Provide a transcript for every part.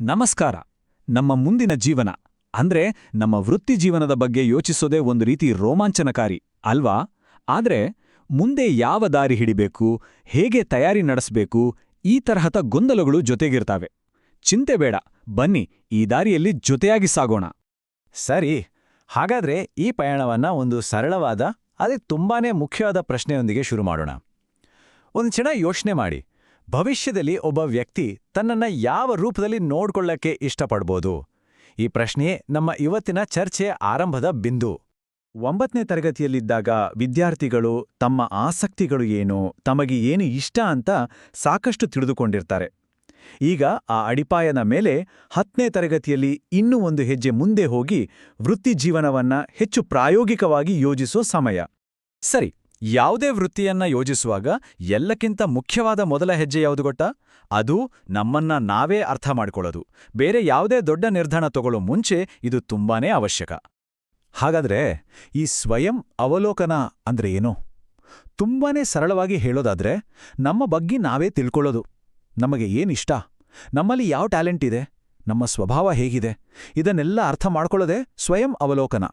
ನಮಸ್ಕಾರ. ನಮ್ಮ ಮುಂದಿನ ಜೀವನ, ಅಂದ್ರೆ ನಮ್ಮ ವೃತ್ತಿ ಜೀವನದ ಬಗ್ಗೆ ಯೋಚಿಸೋದೇ ಒಂದು ರೀತಿ ರೋಮಾಂಚನಕಾರಿ, ಅಲ್ವಾ? ಆದ್ರೆ ಮುಂದೆ ಯಾವ ದಾರಿ ಹಿಡಿಬೇಕು, ಹೇಗೆ ತಯಾರಿ ನಡೆಸಬೇಕು, ಈ ತರಹದ ಗೊಂದಲಗಳು ಜೊತೆಗಿರ್ತಾವೆ. ಚಿಂತೆ ಬೇಡ, ಬನ್ನಿ, ಈ ದಾರಿಯಲ್ಲಿ ಜೊತೆಯಾಗಿ ಸಾಗೋಣ. ಸರಿ, ಹಾಗಾದ್ರೆ ಈ ಪಯಣವನ್ನ ಒಂದು ಸರಳವಾದ, ಅದೇ ತುಂಬಾನೇ ಮುಖ್ಯವಾದ ಪ್ರಶ್ನೆಯೊಂದಿಗೆ ಶುರು ಮಾಡೋಣ. ಒಂದು ಕ್ಷಣ ಯೋಚನೆ ಮಾಡಿ. ಭವಿಷ್ಯದಲ್ಲಿ ಒಬ್ಬ ವ್ಯಕ್ತಿ ತನ್ನನ್ನ ಯಾವ ರೂಪದಲ್ಲಿ ನೋಡ್ಕೊಳ್ಳಕ್ಕೆ ಇಷ್ಟಪಡ್ಬೋದು? ಈ ಪ್ರಶ್ನೆಯೇ ನಮ್ಮ ಇವತ್ತಿನ ಚರ್ಚೆಯ ಆರಂಭದ ಬಿಂದು. ಒಂಬತ್ತನೇ ತರಗತಿಯಲ್ಲಿದ್ದಾಗ ವಿದ್ಯಾರ್ಥಿಗಳು ತಮ್ಮ ಆಸಕ್ತಿಗಳು ಏನು, ತಮಗೆ ಏನು ಇಷ್ಟ ಅಂತ ಸಾಕಷ್ಟು ತಿಳಿದುಕೊಂಡಿರ್ತಾರೆ. ಈಗ ಆ ಅಡಿಪಾಯನ ಮೇಲೆ ಹತ್ತನೇ ತರಗತಿಯಲ್ಲಿ ಇನ್ನೂ ಒಂದು ಹೆಜ್ಜೆ ಮುಂದೆ ಹೋಗಿ ವೃತ್ತಿ ಜೀವನವನ್ನ ಹೆಚ್ಚು ಪ್ರಾಯೋಗಿಕವಾಗಿ ಯೋಜಿಸೋ ಸಮಯ. ಸರಿ ಯಾವುದೇ ವೃತ್ತಿಯನ್ನ ಯೋಜಿಸುವಾಗ ಎಲ್ಲಕ್ಕಿಂತ ಮುಖ್ಯವಾದ ಮೊದಲ ಹೆಜ್ಜೆ ಯಾವುದು ಗೊತ್ತಾ? ಅದು ನಮ್ಮನ್ನ ನಾವೇ ಅರ್ಥ ಮಾಡಿಕೊಳ್ಳೋದು. ಬೇರೆ ಯಾವುದೇ ದೊಡ್ಡ ನಿರ್ಧಾರ ತಗೊಳ್ಳೋ ಮುಂಚೆ ಇದು ತುಂಬಾನೇ ಅವಶ್ಯಕ. ಹಾಗಾದ್ರೆ ಈ ಸ್ವಯಂ ಅವಲೋಕನ ಅಂದ್ರೆ ಏನು? ತುಂಬಾನೇ ಸರಳವಾಗಿ ಹೇಳೋದಾದ್ರೆ ನಮ್ಮ ಬಗ್ಗೆ ನಾವೇ ತಿಳ್ಕೊಳ್ಳೋದು. ನಮಗೆ ಏನಿಷ್ಟ ನಮ್ಮಲ್ಲಿ ಯಾವ ಟ್ಯಾಲೆಂಟ್ ಇದೆ? ನಮ್ಮ ಸ್ವಭಾವ ಹೇಗಿದೆ? ಇದನ್ನೆಲ್ಲ ಅರ್ಥ ಮಾಡ್ಕೊಳ್ಳೋದೇ ಸ್ವಯಂ ಅವಲೋಕನ.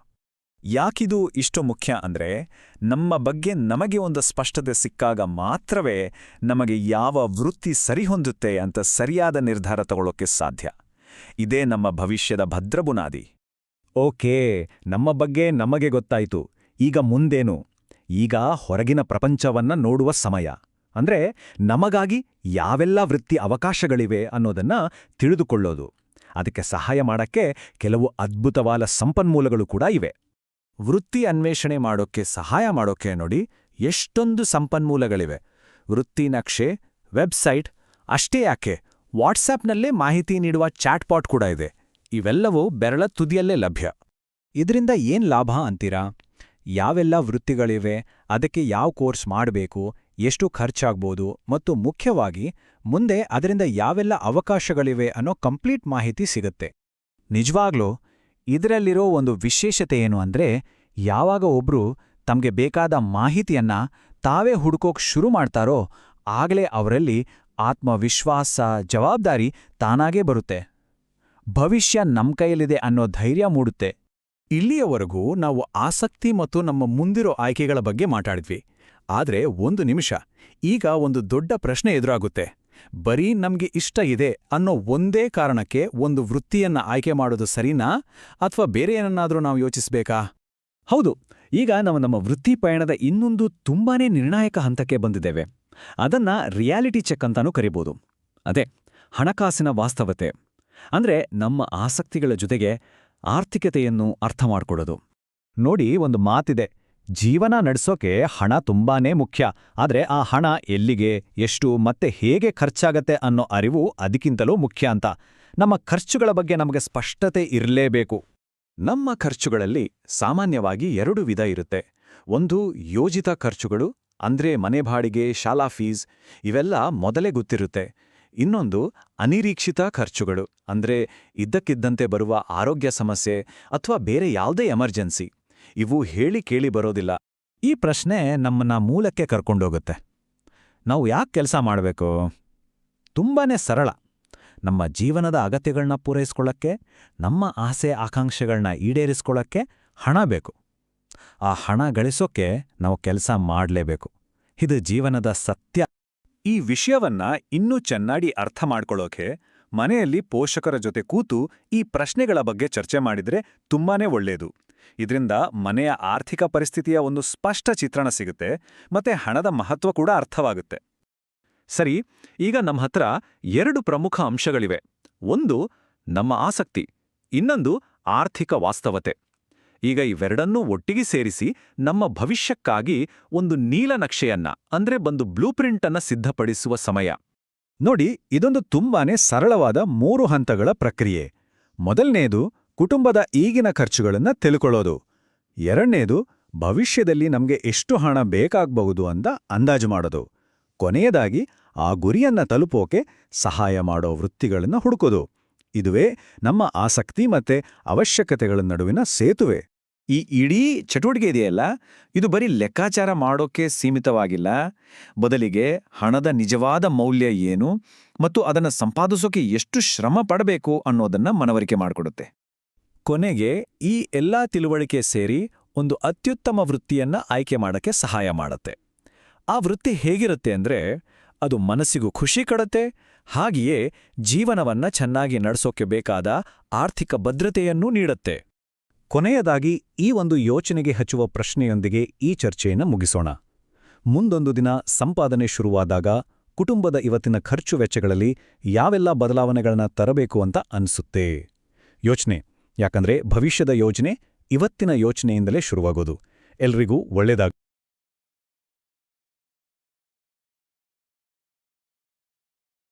ಯಾಕಿದು ಇಷ್ಟು ಮುಖ್ಯ ಅಂದ್ರೆ ನಮ್ಮ ಬಗ್ಗೆ ನಮಗೆ ಒಂದು ಸ್ಪಷ್ಟತೆ ಸಿಕ್ಕಾಗ ಮಾತ್ರವೇ ನಮಗೆ ಯಾವ ವೃತ್ತಿ ಸರಿಹೊಂದುತ್ತೆ ಅಂತ ಸರಿಯಾದ ನಿರ್ಧಾರ ತಗೊಳ್ಳೋಕೆ ಸಾಧ್ಯ. ಇದೇ ನಮ್ಮ ಭವಿಷ್ಯದ ಭದ್ರಬುನಾದಿ. ಓಕೆ, ನಮ್ಮ ಬಗ್ಗೆ ನಮಗೆ ಗೊತ್ತಾಯಿತು. ಈಗ ಮುಂದೇನು? ಈಗ ಹೊರಗಿನ ಪ್ರಪಂಚವನ್ನ ನೋಡುವ ಸಮಯ. ಅಂದ್ರೆ ನಮಗಾಗಿ ಯಾವೆಲ್ಲ ವೃತ್ತಿ ಅವಕಾಶಗಳಿವೆ ಅನ್ನೋದನ್ನ ತಿಳಿದುಕೊಳ್ಳೋದು. ಅದಕ್ಕೆ ಸಹಾಯ ಮಾಡಕ್ಕೆ ಕೆಲವು ಅದ್ಭುತವಾದ ಸಂಪನ್ಮೂಲಗಳು ಕೂಡ ಇವೆ. ವೃತ್ತಿ ಅನ್ವೇಷಣೆ ಮಾಡೋಕ್ಕೆ ಸಹಾಯ ಮಾಡೋಕೆ ನೋಡಿ ಎಷ್ಟೊಂದು ಸಂಪನ್ಮೂಲಗಳಿವೆ. ವೃತ್ತಿ ನಕ್ಷೆ, ವೆಬ್ಸೈಟ್, ಅಷ್ಟೇ ಯಾಕೆ? ವಾಟ್ಸ್ಆ್ಯಪ್ನಲ್ಲೇ ಮಾಹಿತಿ ನೀಡುವ ಚಾಟ್ಪಾಟ್ ಕೂಡ ಇದೆ. ಇವೆಲ್ಲವೂ ಬೆರಳ ತುದಿಯಲ್ಲೇ ಲಭ್ಯ. ಇದರಿಂದ ಏನ್ ಲಾಭ ಅಂತೀರಾ? ಯಾವೆಲ್ಲ ವೃತ್ತಿಗಳಿವೆ? ಅದಕ್ಕೆ ಯಾವ ಕೋರ್ಸ್ ಮಾಡಬೇಕು? ಎಷ್ಟು ಖರ್ಚಾಗ್ಬೋದು? ಮತ್ತು ಮುಖ್ಯವಾಗಿ, ಮುಂದೆ ಅದರಿಂದ ಯಾವೆಲ್ಲ ಅವಕಾಶಗಳಿವೆ ಅನ್ನೋ ಕಂಪ್ಲೀಟ್ ಮಾಹಿತಿ ಸಿಗುತ್ತೆ. ನಿಜವಾಗ್ಲೂ ಇದರಲ್ಲಿರೋ ಒಂದು ವಿಶೇಷತೆ ಏನು ಅಂದ್ರೆ, ಯಾವಾಗ ಒಬ್ರು ತಮಗೆ ಬೇಕಾದ ಮಾಹಿತಿಯನ್ನ ತಾವೇ ಹುಡುಕೋಕ್ ಶುರು ಮಾಡ್ತಾರೋ, ಆಗಲೇ ಅವರಲ್ಲಿ ಆತ್ಮವಿಶ್ವಾಸ, ಜವಾಬ್ದಾರಿ ತಾನಾಗೇ ಬರುತ್ತೆ. ಭವಿಷ್ಯ ನಮ್ಮ ಕೈಯಲ್ಲಿದೆ ಅನ್ನೋ ಧೈರ್ಯ ಮೂಡುತ್ತೆ. ಇಲ್ಲಿಯವರೆಗೂ ನಾವು ಆಸಕ್ತಿ ಮತ್ತು ನಮ್ಮ ಮುಂದಿರೋ ಆಯ್ಕೆಗಳ ಬಗ್ಗೆ ಮಾತಾಡಿದ್ವಿ. ಆದ್ರೆ ಒಂದು ನಿಮಿಷ, ಈಗ ಒಂದು ದೊಡ್ಡ ಪ್ರಶ್ನೆ ಎದುರಾಗುತ್ತೆ. ಬರೀ ನಮ್ಗೆ ಇಷ್ಟ ಇದೆ ಅನ್ನೋ ಒಂದೇ ಕಾರಣಕ್ಕೆ ಒಂದು ವೃತ್ತಿಯನ್ನ ಆಯ್ಕೆ ಮಾಡೋದು ಸರಿನಾ? ಅಥವಾ ಬೇರೆ ಏನನ್ನಾದರೂ ನಾವು ಯೋಚಿಸಬೇಕಾ? ಹೌದು, ಈಗ ನಾವು ನಮ್ಮ ವೃತ್ತಿ ಪಯಣದ ಇನ್ನೊಂದು ತುಂಬಾನೇ ನಿರ್ಣಾಯಕ ಹಂತಕ್ಕೆ ಬಂದಿದ್ದೇವೆ. ಅದನ್ನ ರಿಯಾಲಿಟಿ ಚೆಕ್ ಅಂತಾನೂ ಕರಿಬೋದು. ಅದೇ, ಹಣಕಾಸಿನ ವಾಸ್ತವತೆ. ಅಂದ್ರೆ ನಮ್ಮ ಆಸಕ್ತಿಗಳ ಜೊತೆಗೆ ಆರ್ಥಿಕತೆಯನ್ನು ಅರ್ಥ ಮಾಡ್ಕೊಳ್ಳೋದು. ನೋಡಿ, ಒಂದು ಮಾತಿದೆ. ಜೀವನ ನಡೆಸೋಕೆ ಹಣ ತುಂಬಾನೇ ಮುಖ್ಯ. ಆದರೆ ಆ ಹಣ ಎಲ್ಲಿಗೆ, ಎಷ್ಟು, ಮತ್ತೆ ಹೇಗೆ ಖರ್ಚಾಗತ್ತೆ ಅನ್ನೋ ಅರಿವು ಅದಕ್ಕಿಂತಲೂ ಮುಖ್ಯ ಅಂತ. ನಮ್ಮ ಖರ್ಚುಗಳ ಬಗ್ಗೆ ನಮಗೆ ಸ್ಪಷ್ಟತೆ ಇರಲೇಬೇಕು. ನಮ್ಮ ಖರ್ಚುಗಳಲ್ಲಿ ಸಾಮಾನ್ಯವಾಗಿ ಎರಡು ವಿಧ ಇರುತ್ತೆ. ಒಂದು ಯೋಜಿತ ಖರ್ಚುಗಳು, ಅಂದ್ರೆ ಮನೆ ಬಾಡಿಗೆ, ಶಾಲಾ ಫೀಸ್, ಇವೆಲ್ಲ ಮೊದಲೇ ಗೊತ್ತಿರುತ್ತೆ. ಇನ್ನೊಂದು ಅನಿರೀಕ್ಷಿತ ಖರ್ಚುಗಳು, ಅಂದ್ರೆ ಇದ್ದಕ್ಕಿದ್ದಂತೆ ಬರುವ ಆರೋಗ್ಯ ಸಮಸ್ಯೆ ಅಥವಾ ಬೇರೆ ಯಾವುದೇ ಎಮರ್ಜೆನ್ಸಿ. ಇವು ಹೇಳಿ ಕೇಳಿ ಬರೋದಿಲ್ಲ. ಈ ಪ್ರಶ್ನೆ ನಮ್ಮನ್ನ ಮೂಲಕ್ಕೆ ಕರ್ಕೊಂಡೋಗುತ್ತೆ. ನಾವು ಯಾಕೆ ಕೆಲಸ ಮಾಡಬೇಕು? ತುಂಬಾನೇ ಸರಳ. ನಮ್ಮ ಜೀವನದ ಅಗತ್ಯಗಳನ್ನ ಪೂರೈಸ್ಕೊಳ್ಳಕ್ಕೆ ನಮ್ಮ ಆಸೆ ಆಕಾಂಕ್ಷೆಗಳನ್ನ ಈಡೇರಿಸ್ಕೊಳ್ಳಕ್ಕೆ ಹಣ ಬೇಕು. ಆ ಹಣ ಗಳಿಸೋಕೆ ನಾವು ಕೆಲಸ ಮಾಡಲೇಬೇಕು. ಇದು ಜೀವನದ ಸತ್ಯ. ಈ ವಿಷಯವನ್ನ ಇನ್ನೂ ಚೆನ್ನಾಗಿ ಅರ್ಥ ಮಾಡ್ಕೊಳ್ಳೋಕೆ ಮನೆಯಲ್ಲಿ ಪೋಷಕರ ಜೊತೆ ಕೂತು ಈ ಪ್ರಶ್ನೆಗಳ ಬಗ್ಗೆ ಚರ್ಚೆ ಮಾಡಿದ್ರೆ ತುಂಬಾನೇ ಒಳ್ಳೆಯದು ಇದರಿಂದ ಮನೆಯ ಆರ್ಥಿಕ ಪರಿಸ್ಥಿತಿಯ ಒಂದು ಸ್ಪಷ್ಟ ಚಿತ್ರಣ ಸಿಗುತ್ತೆ ಮತ್ತೆ ಹಣದ ಮಹತ್ವ ಕೂಡ ಅರ್ಥವಾಗುತ್ತೆ. ಸರಿ, ಈಗ ನಮ್ಮ ಹತ್ರ ಎರಡು ಪ್ರಮುಖ ಅಂಶಗಳಿವೆ. ಒಂದು, ನಮ್ಮ ಆಸಕ್ತಿ, ಇನ್ನೊಂದು, ಆರ್ಥಿಕ ವಾಸ್ತವತೆ. ಈಗ ಇವೆರಡನ್ನೂ ಒಟ್ಟಿಗೆ ಸೇರಿಸಿ ನಮ್ಮ ಭವಿಷ್ಯಕ್ಕಾಗಿ ಒಂದು ನೀಲನಕ್ಷೆಯನ್ನ ಅಂದ್ರೆ ಒಂದು ಬ್ಲೂಪ್ರಿಂಟ್ ಸಿದ್ಧಪಡಿಸುವ ಸಮಯ. ನೋಡಿ, ಇದೊಂದು ತುಂಬಾನೇ ಸರಳವಾದ ಮೂರು ಹಂತಗಳ ಪ್ರಕ್ರಿಯೆ. ಮೊದಲನೇದು ಕುಟುಂಬದ ಈಗಿನ ಖರ್ಚುಗಳನ್ನು ತಿಳ್ಕೊಳ್ಳೋದು. ಎರಡನೇದು, ಭವಿಷ್ಯದಲ್ಲಿ ನಮಗೆ ಎಷ್ಟು ಹಣ ಬೇಕಾಗಬಹುದು ಅಂತ ಅಂದಾಜು ಮಾಡೋದು. ಕೊನೆಯದಾಗಿ, ಆ ಗುರಿಯನ್ನ ತಲುಪೋಕೆ ಸಹಾಯ ಮಾಡೋ ವೃತ್ತಿಗಳನ್ನು ಹುಡುಕೋದು. ಇದುವೇ ನಮ್ಮ ಆಸಕ್ತಿ ಮತ್ತೆ ಅವಶ್ಯಕತೆಗಳ ನಡುವಿನ ಸೇತುವೆ. ಈ ಇಡೀ ಚಟುವಟಿಕೆ ಇದೆಯಲ್ಲ? ಇದು ಬರೀ ಲೆಕ್ಕಾಚಾರ ಮಾಡೋಕೆ ಸೀಮಿತವಾಗಿಲ್ಲ? ಬದಲಿಗೆ ಹಣದ ನಿಜವಾದ ಮೌಲ್ಯ ಏನು? ಮತ್ತು ಅದನ್ನು ಸಂಪಾದಿಸೋಕೆ ಎಷ್ಟು ಶ್ರಮ ಪಡಬೇಕು ಅನ್ನೋದನ್ನ ಮನವರಿಕೆ ಮಾಡಿಕೊಡುತ್ತೆ. ಕೊನೆಗೆ ಈ ಎಲ್ಲಾ ತಿಳುವಳಿಕೆ ಸೇರಿ ಒಂದು ಅತ್ಯುತ್ತಮ ವೃತ್ತಿಯನ್ನ ಆಯ್ಕೆ ಮಾಡಕ್ಕೆ ಸಹಾಯ ಮಾಡತ್ತೆ. ಆ ವೃತ್ತಿ ಹೇಗಿರುತ್ತೆ ಅಂದ್ರೆ ಅದು ಮನಸ್ಸಿಗೂ ಖುಷಿ ಕೊಡತ್ತೆ, ಹಾಗೆಯೇ ಜೀವನವನ್ನ ಚೆನ್ನಾಗಿ ನಡೆಸೋಕೆ ಬೇಕಾದ ಆರ್ಥಿಕ ಭದ್ರತೆಯನ್ನೂ ನೀಡತ್ತೆ. ಕೊನೆಯದಾಗಿ ಈ ಒಂದು ಯೋಚನೆಗೆ ಹಚ್ಚುವ ಪ್ರಶ್ನೆಯೊಂದಿಗೆ ಈ ಚರ್ಚೆಯನ್ನು ಮುಗಿಸೋಣ. ಮುಂದೊಂದು ದಿನ ಸಂಪಾದನೆ ಶುರುವಾದಾಗ ಕುಟುಂಬದ ಇವತ್ತಿನ ಖರ್ಚು ವೆಚ್ಚಗಳಲ್ಲಿ ಯಾವೆಲ್ಲ ಬದಲಾವಣೆಗಳನ್ನ ತರಬೇಕು ಅಂತ ಅನ್ಸುತ್ತೆ. ಯೋಚನೆ. ಯಾಕಂದ್ರೆ ಭವಿಷ್ಯದ ಯೋಜನೆ ಇವತ್ತಿನ ಯೋಚನೆಯಿಂದಲೇ ಶುರುವಾಗೋದು. ಎಲ್ರಿಗೂ ಒಳ್ಳೆದಾಗ